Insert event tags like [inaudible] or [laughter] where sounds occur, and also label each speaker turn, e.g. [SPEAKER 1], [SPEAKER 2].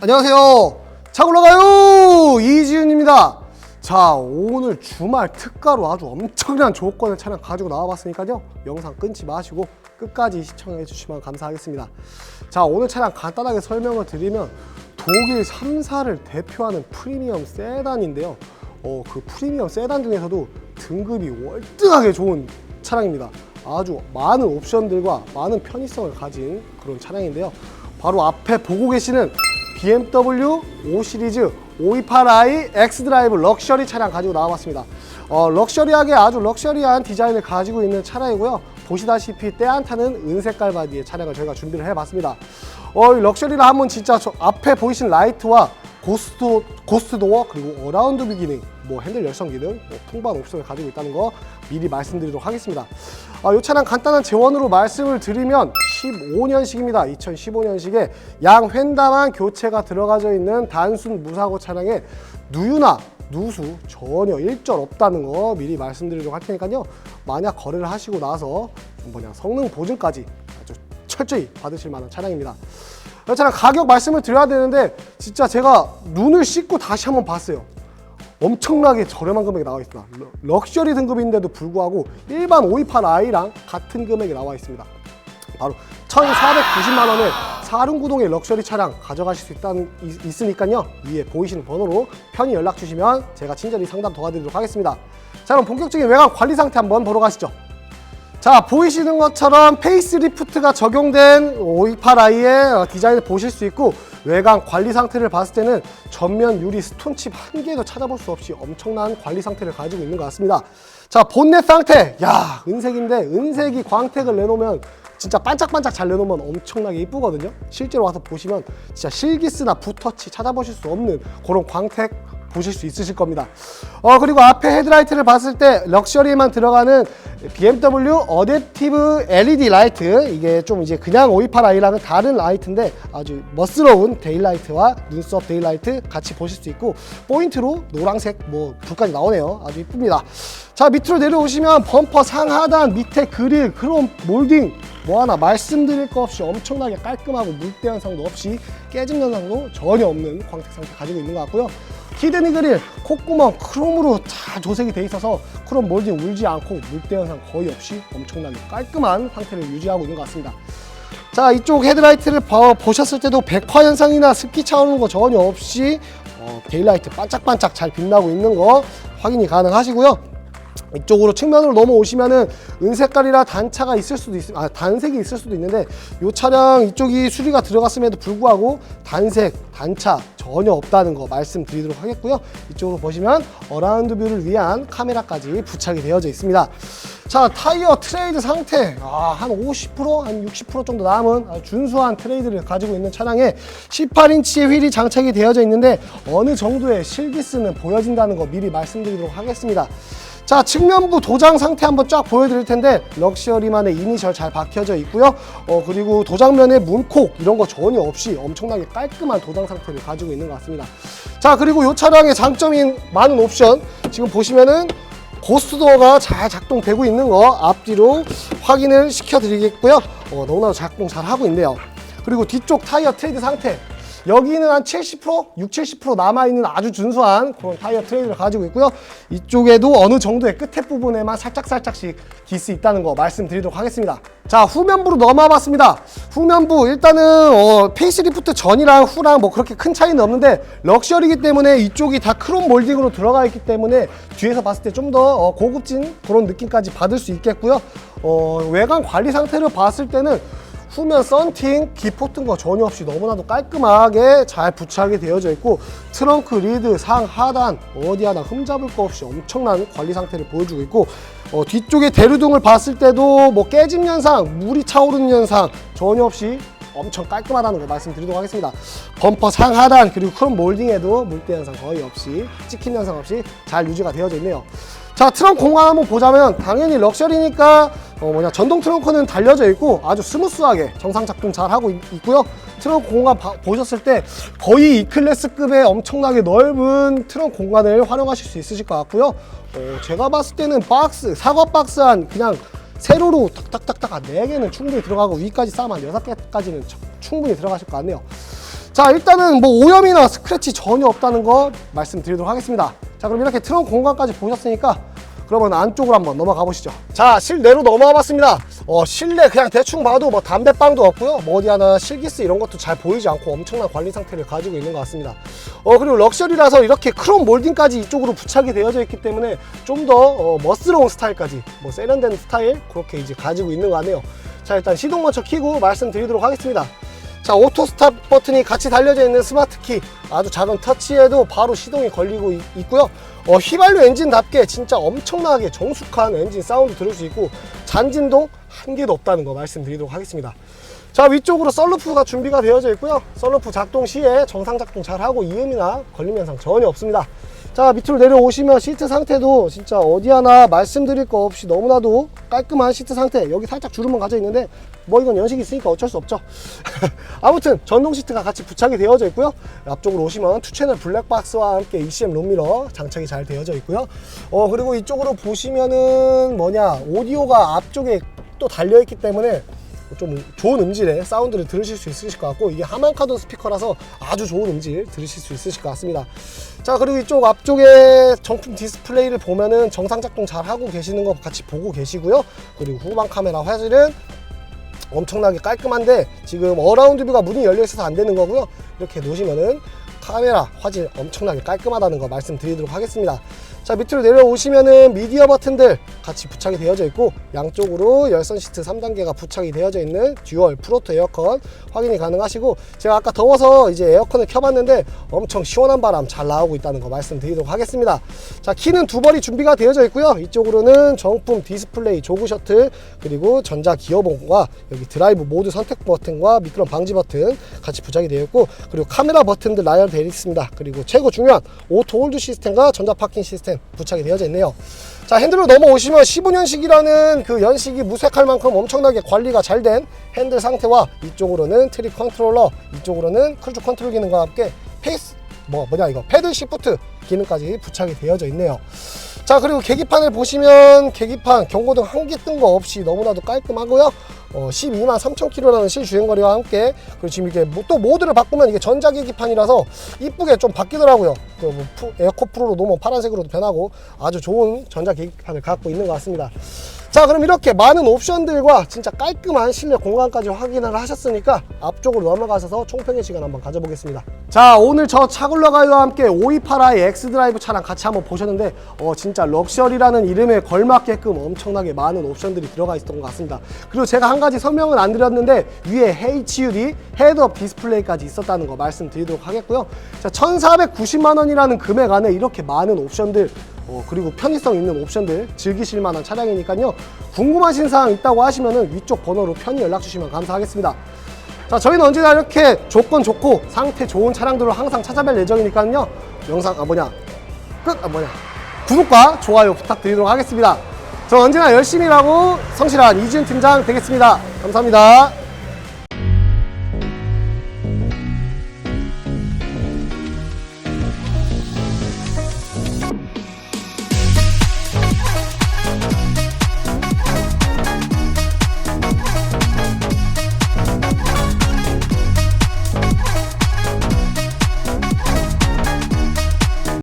[SPEAKER 1] 안녕하세요. 차 올라가요 이지윤입니다. 자 오늘 주말 특가로 아주 엄청난 조건의 차량 가지고 나와봤으니까요. 영상 끊지 마시고 끝까지 시청해 주시면 감사하겠습니다. 자 오늘 차량 간단하게 설명을 드리면 독일 3사를 대표하는 프리미엄 세단인데요. 어, 그 프리미엄 세단 중에서도 등급이 월등하게 좋은 차량입니다. 아주 많은 옵션들과 많은 편의성을 가진 그런 차량인데요. 바로 앞에 보고 계시는 BMW 5 시리즈 528i X 드라이브 럭셔리 차량 가지고 나와봤습니다. 어, 럭셔리하게 아주 럭셔리한 디자인을 가지고 있는 차량이고요. 보시다시피 때안 타는 은색깔 바디의 차량을 저희가 준비를 해봤습니다. 어, 이 럭셔리를 하면 진짜 저 앞에 보이신 라이트와 고스트, 고스트 도어 그리고 어라운드 뷰 기능 뭐 핸들 열선 기능 뭐 풍부한 옵션을 가지고 있다는 거 미리 말씀드리도록 하겠습니다. 아, 이 차량 간단한 재원으로 말씀을 드리면 15년식입니다. 2015년식에 양 휀다만 교체가 들어가져 있는 단순 무사고 차량에 누유나 누수 전혀 일절 없다는 거 미리 말씀드리도록 할 테니까요. 만약 거래를 하시고 나서 뭐냐 성능 보증까지 철저히 받으실 만한 차량입니다 이 차량 가격 말씀을 드려야 되는데 진짜 제가 눈을 씻고 다시 한번 봤어요. 엄청나게 저렴한 금액이 나와 있습니다. 럭- 럭셔리 등급인데도 불구하고 일반 528i랑 같은 금액이 나와 있습니다. 바로 1,490만 원에 사륜구동의 럭셔리 차량 가져가실 수 있다는 있- 있으니까요. 위에 보이시는 번호로 편히 연락 주시면 제가 친절히 상담 도와드리도록 하겠습니다. 자 그럼 본격적인 외관 관리 상태 한번 보러 가시죠. 자 보이시는 것처럼 페이스리프트가 적용된 528i의 디자인을 보실 수 있고 외관 관리 상태를 봤을 때는 전면 유리 스톤칩 한 개도 찾아볼 수 없이 엄청난 관리 상태를 가지고 있는 것 같습니다. 자 본넷 상태. 야 은색인데 은색이 광택을 내놓으면 진짜 반짝반짝 잘 내놓으면 엄청나게 이쁘거든요. 실제로 와서 보시면 진짜 실기스나 붓터치 찾아보실 수 없는 그런 광택 보실 수 있으실 겁니다. 어 그리고 앞에 헤드라이트를 봤을 때 럭셔리에만 들어가는 BMW 어댑티브 LED 라이트 이게 좀 이제 그냥 528i랑은 다른 라이트인데 아주 멋스러운 데일라이트와 눈썹 데일라이트 같이 보실 수 있고 포인트로 노란색 뭐 불까지 나오네요. 아주 이쁩니다. 자 밑으로 내려오시면 범퍼 상하단 밑에 그릴 크롬 몰딩 뭐 하나 말씀드릴 거 없이 엄청나게 깔끔하고 물때 현상도 없이 깨짐 현상도 전혀 없는 광택 상태 가지고 있는 것 같고요. 그릴 콧구멍 크롬으로 잘 조색이 돼 있어서 크롬 몰딩 울지 않고 물때 현상 거의 없이 엄청나게 깔끔한 상태를 유지하고 있는 것 같습니다. 자 이쪽 헤드라이트를 봐- 보셨을 때도 백화 현상이나 습기 차오르는 거 전혀 없이 어, 데일라이트 반짝반짝 잘 빛나고 있는 거 확인이 가능하시고요. 이쪽으로 측면으로 넘어오시면은 은색깔이라 단차가 있을 수도 있, 아 단색이 있을 수도 있는데 이 차량 이쪽이 수리가 들어갔음에도 불구하고 단색 단차 전혀 없다는 거 말씀드리도록 하겠고요. 이쪽으로 보시면 어라운드 뷰를 위한 카메라까지 부착이 되어져 있습니다. 자 타이어 트레이드 상태 아, 한 50%, 한 60% 정도 남은 준수한 트레이드를 가지고 있는 차량에 18인치의 휠이 장착이 되어져 있는데 어느 정도의 실기스는 보여진다는 거 미리 말씀드리도록 하겠습니다. 자 측면부 도장 상태 한번 쫙 보여드릴 텐데 럭셔리만의 이니셜 잘 박혀져 있고요. 어 그리고 도장면에 문콕 이런 거 전혀 없이 엄청나게 깔끔한 도장 상태를 가지고 있는 것 같습니다. 자 그리고 이 차량의 장점인 많은 옵션 지금 보시면은 고스트도어가 잘 작동되고 있는 거 앞뒤로 확인을 시켜드리겠고요. 어, 너무나도 작동 잘 하고 있네요. 그리고 뒤쪽 타이어 트레이드 상태 여기는 한 70%, 6, 70% 남아있는 아주 준수한 그런 타이어 트레이드를 가지고 있고요. 이쪽에도 어느 정도의 끝에 부분에만 살짝살짝씩 기스 있다는 거 말씀드리도록 하겠습니다. 자, 후면부로 넘어와 봤습니다. 후면부 일단은 어, 페이스리프트 전이랑 후랑 뭐 그렇게 큰 차이는 없는데 럭셔리이기 때문에 이쪽이 다 크롬 몰딩으로 들어가 있기 때문에 뒤에서 봤을 때 좀더 어, 고급진 그런 느낌까지 받을 수 있겠고요. 어, 외관 관리 상태를 봤을 때는 후면 썬팅, 기포 튼거 전혀 없이 너무나도 깔끔하게 잘 부착이 되어져 있고 트렁크 리드 상 하단 어디 하나 흠잡을 거 없이 엄청난 관리 상태를 보여주고 있고 어, 뒤쪽에 대류등을 봤을 때도 뭐 깨짐 현상, 물이 차오르는 현상 전혀 없이 엄청 깔끔하다는 거 말씀드리도록 하겠습니다. 범퍼 상하단 그리고 크롬 몰딩에도 물때 현상 거의 없이 찍힌 현상 없이 잘 유지가 되어져 있네요. 자 트렁크 공간 한번 보자면 당연히 럭셔리니까 어 뭐냐 전동 트렁크는 달려져 있고 아주 스무스하게 정상 작동 잘 하고 있, 고요 트렁크 공간 봐- 보셨을 때 거의 E 클래스급의 엄청나게 넓은 트렁크 공간을 활용하실 수 있으실 것 같고요. 어, 제가 봤을 때는 박스 사과 박스 한 그냥 세로로 탁탁탁탁 한 4개는 충분히 들어가고 위까지 한 6개까지는 충분히 들어가실 것 같네요. 자 일단은 뭐 오염이나 스크래치 전혀 없다는 거 말씀드리도록 하겠습니다 자 그럼 이렇게 트렁크 공간까지 보셨으니까 그러면 안쪽으로 한번 넘어가 보시죠. 자 실내로 넘어와 봤습니다. 어 실내 그냥 대충 봐도 뭐 담배빵도 없고요. 뭐 어디 하나 실기스 이런 것도 잘 보이지 않고 엄청난 관리 상태를 가지고 있는 것 같습니다. 어 그리고 럭셔리라서 이렇게 크롬 몰딩까지 이쪽으로 부착이 되어져 있기 때문에 좀더 어, 멋스러운 스타일까지 뭐 세련된 스타일 그렇게 이제 가지고 있는 것 같네요. 자 일단 시동 먼저 켜고 말씀드리도록 하겠습니다 자 오토 스탑 버튼이 같이 달려져 있는 스마트 키. 아주 작은 터치에도 바로 시동이 걸리고 있, 있고요. 어, 휘발유 엔진답게 진짜 엄청나게 정숙한 엔진 사운드 들을 수 있고 잔진동 한 개도 없다는 거 말씀드리도록 하겠습니다. 자 위쪽으로 썰루프가 준비가 되어져 있고요. 썰루프 작동 시에 정상 작동 잘 하고 이음이나 걸림 현상 전혀 없습니다 자 밑으로 내려오시면 시트 상태도 진짜 어디 하나 말씀드릴 거 없이 너무나도 깔끔한 시트 상태. 여기 살짝 주름은 가져 있는데 뭐 이건 연식이 있으니까 어쩔 수 없죠. [laughs] 아무튼 전동 시트가 같이 부착이 되어져 있고요. 앞쪽으로 오시면 투 채널 블랙박스와 함께 ECM 롬미러 장착이 잘 되어져 있고요. 어 그리고 이쪽으로 보시면은 뭐냐 오디오가 앞쪽에 또 달려 있기 때문에 좀 좋은 음질의 사운드를 들으실 수 있으실 것 같고 이게 하만카돈 스피커라서 아주 좋은 음질 들으실 수 있으실 것 같습니다. 자 그리고 이쪽 앞쪽에 정품 디스플레이를 보면은 정상 작동 잘 하고 계시는 거 같이 보고 계시고요. 그리고 후방 카메라 화질은 엄청나게 깔끔한데 지금 어라운드 뷰가 문이 열려 있어서 안 되는 거고요. 이렇게 놓으시면은 카메라 화질 엄청나게 깔끔하다는 거 말씀드리도록 하겠습니다 자 밑으로 내려오시면은 미디어 버튼들 같이 부착이 되어져 있고 양쪽으로 열선 시트 3단계가 부착이 되어져 있는 듀얼 프로토 에어컨 확인이 가능하시고 제가 아까 더워서 이제 에어컨을 켜봤는데 엄청 시원한 바람 잘 나오고 있다는 거 말씀드리도록 하겠습니다. 자 키는 두 벌이 준비가 되어져 있고요. 이쪽으로는 정품 디스플레이 조그 셔틀 그리고 전자 기어봉과 여기 드라이브 모드 선택 버튼과 미끄럼 방지 버튼 같이 부착이 되어 있고 그리고 카메라 버튼들 나열되어 있습니다. 그리고 최고 중요한 오토 홀드 시스템과 전자 파킹 시스템 부착이 되어져 있네요. 자 핸들로 넘어오시면 15년식이라는 그 연식이 무색할 만큼 엄청나게 관리가 잘 된 핸들 상태와 이쪽으로는 트립 컨트롤러 이쪽으로는 크루즈 컨트롤 기능과 함께 페이스 뭐 뭐냐 이거 패드 시프트 기능까지 부착이 되어져 있네요. 자 그리고 계기판을 보시면 계기판 경고등 한 개 뜬 거 없이 너무나도 깔끔하고요 어, 12만 3천 킬로라는 실주행 거리와 함께 그리고 지금 이게 뭐또 모드를 바꾸면 이게 전자 계기판이라서 이쁘게 좀 바뀌더라고요. 그뭐 에어코 프로로 놓으면 파란색으로도 변하고 아주 좋은 전자 계기판을 갖고 있는 것 같습니다 자 그럼 이렇게 많은 옵션들과 진짜 깔끔한 실내 공간까지 확인을 하셨으니까 앞쪽으로 넘어가셔서 총평의 시간 한번 가져보겠습니다. 자 오늘 저 차굴러가요와 함께 528i 엑스드라이브 차량 같이 한번 보셨는데 어 진짜 럭셔리라는 이름에 걸맞게끔 엄청나게 많은 옵션들이 들어가 있었던 것 같습니다. 그리고 제가 한 가지 설명은 안 드렸는데 위에 HUD 헤드업 디스플레이까지 있었다는 거 말씀드리도록 하겠고요. 자 1490만 원이라는 금액 안에 이렇게 많은 옵션들 어, 그리고 편의성 있는 옵션들 즐기실 만한 차량이니까요. 궁금하신 사항 있다고 하시면은 위쪽 번호로 편히 연락 주시면 감사하겠습니다. 자, 저희는 언제나 이렇게 조건 좋고 상태 좋은 차량들로 항상 찾아뵐 예정이니까요. 영상 아 뭐냐 끝 아 뭐냐 구독과 좋아요 부탁드리도록 하겠습니다. 저 언제나 열심히 일하고 성실한 이지은 팀장 되겠습니다. 감사합니다.